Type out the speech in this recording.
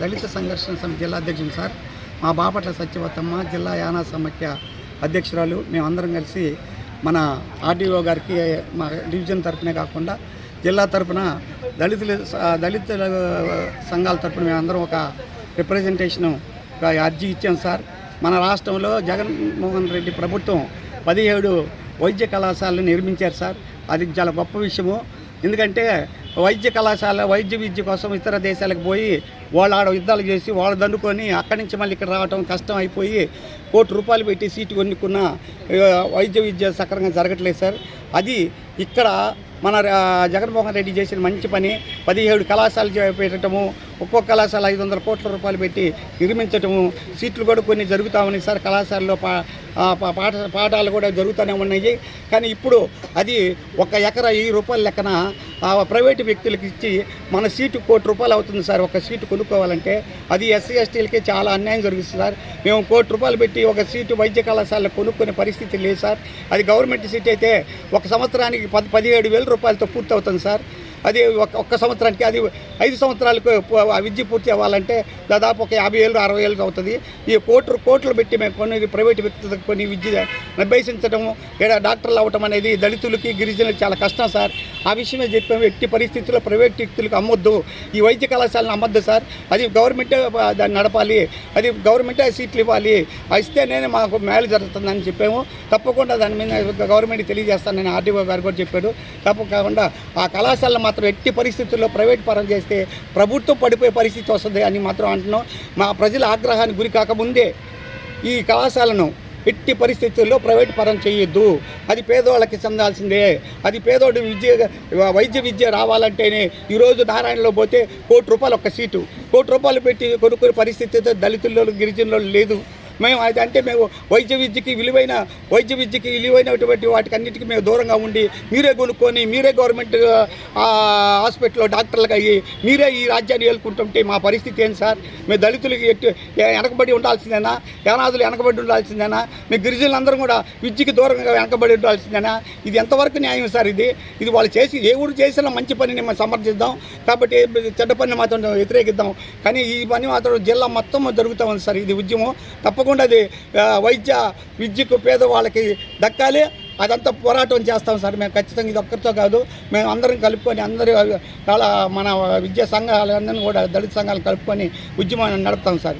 దళిత సంఘర్షణ సమితి జిల్లా అధ్యక్షుడు సార్ మా బాపట్ల సత్యవతమ్మ జిల్లా యానా సమాఖ్య అధ్యక్షురాలు మేమందరం కలిసి మన ఆర్డీఓ గారికి మా డివిజన్ తరపునే కాకుండా జిల్లా తరపున దళితుల దళితుల సంఘాల తరపున మేమందరం ఒక రిప్రజెంటేషను అర్జీ ఇచ్చాం సార్. మన రాష్ట్రంలో జగన్మోహన్ రెడ్డి ప్రభుత్వం పదిహేడు వైద్య కళాశాలను నిర్మించారు సార్. అది చాలా గొప్ప విషయము. ఎందుకంటే వైద్య కళాశాల వైద్య విద్య కోసం ఇతర దేశాలకు పోయి వాళ్ళు ఆడ యుద్ధాలు చేసి వాళ్ళు దండుకొని అక్కడి నుంచి మళ్ళీ ఇక్కడ రావడం కష్టం అయిపోయి కోటి రూపాయలు పెట్టి సీటు కొనుక్కున్న వైద్య విద్య సక్రమంగా జరగట్లేదు సార్. అది ఇక్కడ మన జగన్మోహన్ రెడ్డి చేసిన మంచి పని. పదిహేడు కళాశాలలు చే- పెట్టడము ఒక్కొక్క కళాశాల ఐదు వందల కోట్ల రూపాయలు పెట్టి నిర్మించటము. సీట్లు కూడా కొన్ని జరుగుతూ ఉన్నాయి సార్. కళాశాలలో పా పా- పాఠ పాఠాలు కూడా జరుగుతూనే ఉన్నాయి. కానీ ఇప్పుడు అది ఒక ఎకరా ఈ రూపాయల లెక్కన ఆ ప్రైవేటు వ్యక్తులకు ఇచ్చి మన సీటు కోటి రూపాయలు అవుతుంది సార్. ఒక సీటు కొనుక్కోవాలంటే అది ఎస్సీ ఎస్టీలకి చాలా అన్యాయం జరుగుతుంది సార్. మేము కోటి రూపాయలు పెట్టి ఒక సీటు వైద్య కళాశాలలో కొనుక్కునే పరిస్థితి లేదు సార్. అది గవర్నమెంట్ సీట్ అయితే ఒక సంవత్సరానికి పది పదిహేడు వేల రూపాయలతో పూర్తి అవుతుంది సార్. అది ఒక ఒక్క సంవత్సరానికి అది ఐదు సంవత్సరాలకు విద్య పూర్తి అవ్వాలంటే దాదాపు ఒక యాభై ఏళ్ళు అరవై ఏళ్ళు అవుతుంది. ఈ కోట్లు కోట్లు పెట్టి మేము కొన్ని ప్రైవేట్ వ్యక్తులకు కొన్ని విద్య అభ్యసించడము ఇక్కడ డాక్టర్లు అవ్వటం అనేది దళితులకి గిరిజనులకు చాలా కష్టం సార్. ఆ విషయమే చెప్పాము. ఎట్టి పరిస్థితుల్లో ప్రైవేట్ వ్యక్తులకు అమ్మొద్దు. ఈ వైద్య కళాశాలను అమ్మొద్దు సార్. అది గవర్నమెంటే దాన్ని నడపాలి. అది గవర్నమెంటే సీట్లు ఇవ్వాలి. ఇస్తేనే మాకు మేలు జరుగుతుందని చెప్పాము. తప్పకుండా దాని మీద గవర్నమెంట్ తెలియజేస్తానని ఆర్డీఓ గారు కూడా చెప్పాడు తప్పకుండా ఆ కళాశాలను మాత్రం ఎట్టి పరిస్థితుల్లో ప్రైవేట్ పరం చేస్తే ప్రభుత్వం పడిపోయే పరిస్థితి వస్తుంది అని మాత్రం అంటున్నాం. మా ప్రజల ఆగ్రహానికి గురి కాకముందే ఈ కళాశాలను ఎట్టి పరిస్థితుల్లో ప్రైవేట్ పరం చేయొద్దు. అది పేదవాళ్ళకి చెందాల్సిందే. అది పేదోడు విద్య వైద్య విద్య రావాలంటేనే ఈరోజు నారాయణలో పోతే కోటి రూపాయలు ఒక సీటు. కోటి రూపాయలు పెట్టి కొనుక్కునే పరిస్థితి దళితుల్లో గిరిజనుల్లో లేదు. మేము అది అంటే మేము వైద్య విద్యకి విలువైన వైద్య విద్యకి విలువైనటువంటి వాటికి అన్నిటికీ మేము దూరంగా ఉండి మీరే కొనుక్కొని మీరే గవర్నమెంట్ హాస్పిటల్లో డాక్టర్లకు అయ్యి మీరే ఈ రాజ్యాన్ని ఏలుకుంటుంటే మా పరిస్థితి ఏంటి సార్? మేము దళితులకి ఎట్టి వెనకబడి ఉండాల్సిందేనా? యానాదులు వెనకబడి ఉండాల్సిందేనా? మీ గిరిజనులందరూ కూడా విద్యకి దూరంగా వెనకబడి ఉండాల్సిందేనా? ఇది ఎంతవరకు న్యాయం సార్ ఇది? ఇది వాళ్ళు చేసి ఏ ఊరు చేసినా మంచి పనిని మనం సమర్థిద్దాం కాబట్టి చెడ్డ పనిని మాత్రం వ్యతిరేకిద్దాం. కానీ ఈ పని మాత్రం జిల్లా మొత్తం జరుగుతూ ఉంది సార్. ఇది ఉద్యమం. తప్పకుండా తప్పకుండా వైద్య విద్యకు పేదవాళ్ళకి దక్కాలి. అదంతా పోరాటం చేస్తాం సార్. మేము ఖచ్చితంగా ఇది ఒక్కరితో కాదు. మేము అందరం కలుపుకొని అందరూ చాలా మన విద్యా సంఘాలందరినీ కూడా దళిత సంఘాలు కలుపుకొని ఉద్యమాన్ని నడుపుతాం సార్.